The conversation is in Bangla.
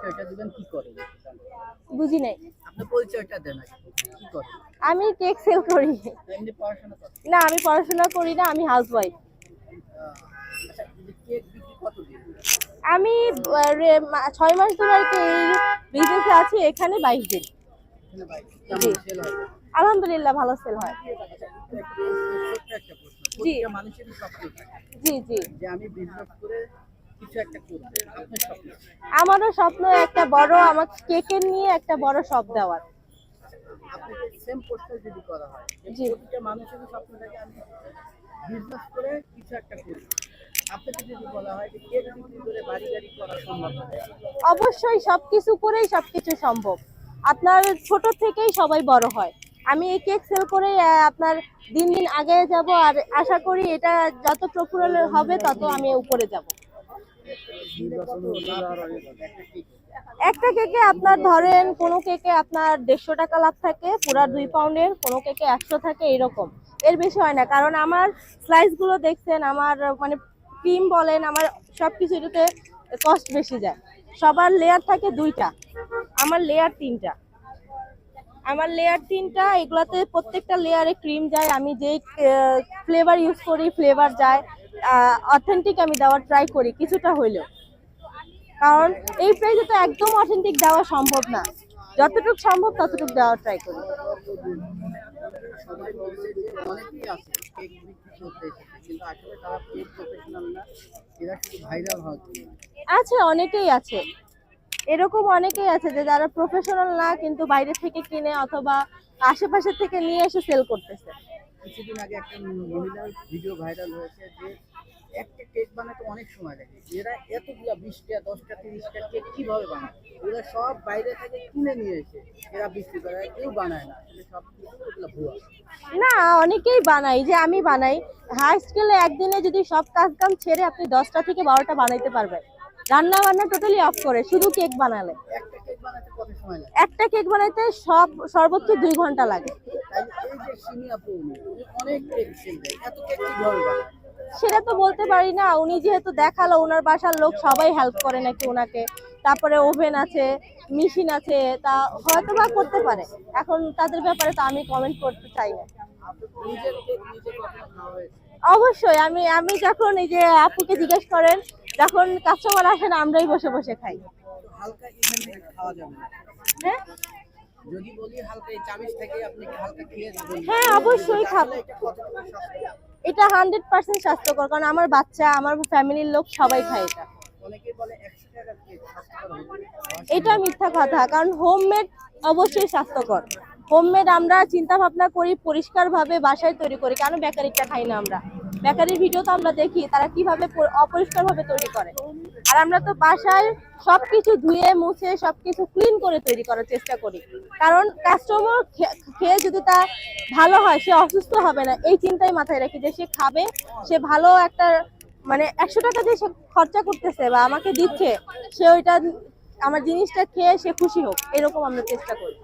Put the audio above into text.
পরিচয়টা দিবেন কি করেন বুঝি নাই। আপনার পরিচয়টা দেন কি করেন আমি কেক সেল করি। এমনি পড়াশোনা করেন? না আমি পড়াশোনা করি না আমি হাউসওয়াইফ। আচ্ছা কেক বিক্রি কত দিন আমি ছয় মাস ধরে আর কি বিজনেসে আছি এখানে বাইশ দিন। আলহামদুলিল্লাহ ভালো সেল হয়। আচ্ছা, প্রশ্ন জি। জি জি। যে আমি বিজনেস করে আমারও স্বপ্ন একটা বড় আমাকে কেকের নিয়ে একটা বড় শপ দেওয়ার। আপনাকে সেম প্রশ্ন যদি করা হয় জি। প্রতিটা স্বপ্ন থাকে আমি বিজনেস করে কিছু একটা করি। আপনাকে যদি বলা হয় যে কেক বিক্রি করে বাড়ি গাড়ি করা সম্ভব অবশ্যই সবকিছু করেই সবকিছু সম্ভব। আপনার ছোট থেকেই সবাই বড় হয়। আমি এই কেক সেল করে আপনার দিন দিন আগে যাব আর আশা করি এটা যত প্রফুল্ল হবে তত আমি উপরে যাব। একটা কেকে আপনার ধরেন, কোনো কেকে আপনার দেড়শো টাকা লাভ থাকে, পুরা দুই পাউন্ডের, কোনো কেকে একশো থাকে, এরকম। এর বেশি হয় না, কারণ আমার স্লাইসগুলো দেখছেন, আমার মানে ক্রিম বলেন, আমার সব কিছু এটাতে কস্ট বেশি যায়। সবার লেয়ার থাকে দুইটা, আমার লেয়ার তিনটা। আমার লেয়ার তিনটা, এগুলাতে প্রত্যেকটা লেয়ারে ক্রিম যায়, আমি যেই ফ্লেভার ইউজ করি ফ্লেভার যায় অথেন্টিক আমি দেওয়ার ট্রাই করি, কিছুটা হইলেও। কারণ এই প্রাইসে তো একদম অথেন্টিক দেওয়া সম্ভব না। যতটুকু সম্ভব ততটুকু দেওয়ার ট্রাই করি। আছে, অনেকেই আছে। এরকম অনেকেই আছে যে যারা প্রফেশনাল না, কিন্তু বাইরে থেকে কিনে অথবা আশেপাশে থেকে নিয়ে এসে সেল করতেছে। কিছুদিন আগে একটা মহিলার ভিডিও ভাইরাল হয়েছে যে একটা কেক বানাতে অনেক সময় লাগে। এরা এতগুলা বিশটা দশটা তিরিশটা কেক কীভাবে বানায়? এরা সব বাইরে থেকে কিনে নিয়ে এসে এরা বিক্রি করে কেউ বানায় না। সব ভুয়া। না অনেকেই বানাই যে আমি বানাই হাই স্কেলে একদিনে যদি সব কাজ কাম ছেড়ে আপনি দশটা থেকে বারোটা বানাইতে পারবেন। রান্না বান্না টোটালি অফ করে শুধু কেক বানালে। একটা কেক বানাইতে সব সর্বোচ্চ দুই ঘণ্টা লাগে। অনেক কেক এত কেক কীভাবে বানায়? সেটা তো বলতে পারি না। উনি যেহেতু দেখাল ওনার বাসার লোক সবাই হেল্প করে নাকি ওনাকে তারপরে ওভেন আছে মেশিন আছে তা হয়তো বা করতে পারে। এখন তাদের ব্যাপারে তো আমি কমেন্ট করতে চাই না। অবশ্যই আমি আমি যখন এই যে আপুকে জিজ্ঞেস করেন যখন কাস্টমার আসেন আমরাই বসে বসে খাই। হ্যাঁ? যদি বলি হালকা এই চামিচ থেকে আপনি হালকা খেয়ে হ্যাঁ অবশ্যই খাব। এটা হান্ড্রেড পার্সেন্ট স্বাস্থ্যকর কারণ আমার বাচ্চা আমার ফ্যামিলির লোক সবাই খায় এটা। এটা মিথ্যা কথা কারণ হোমমেড অবশ্যই স্বাস্থ্যকর। হোমমেড আমরা চিন্তা ভাবনা করি পরিষ্কারভাবে বাসায় তৈরি করি কেন বেকারিটা খাই না আমরা? বেকারির ভিডিও তো আমরা দেখি, তারা কীভাবে প- অপরিষ্কারভাবে তৈরি করে। আর আমরা তো বাসায় সবকিছু ধুয়ে, মুছে, সবকিছু ক্লিন করে তৈরি করার চেষ্টা করি। কারণ কাস্টমার খেয়ে যদি তা ভালো হয়, সে অসুস্থ হবে না, এই চিন্তাই মাথায় রাখি যে সে খাবে, সে ভালো একটা মানে একশো টাকা দিয়ে সে খরচা করতেছে বা আমাকে দিচ্ছে, সে ওইটা, আমার জিনিসটা খেয়ে সে খুশি হোক, এরকম আমরা চেষ্টা করি।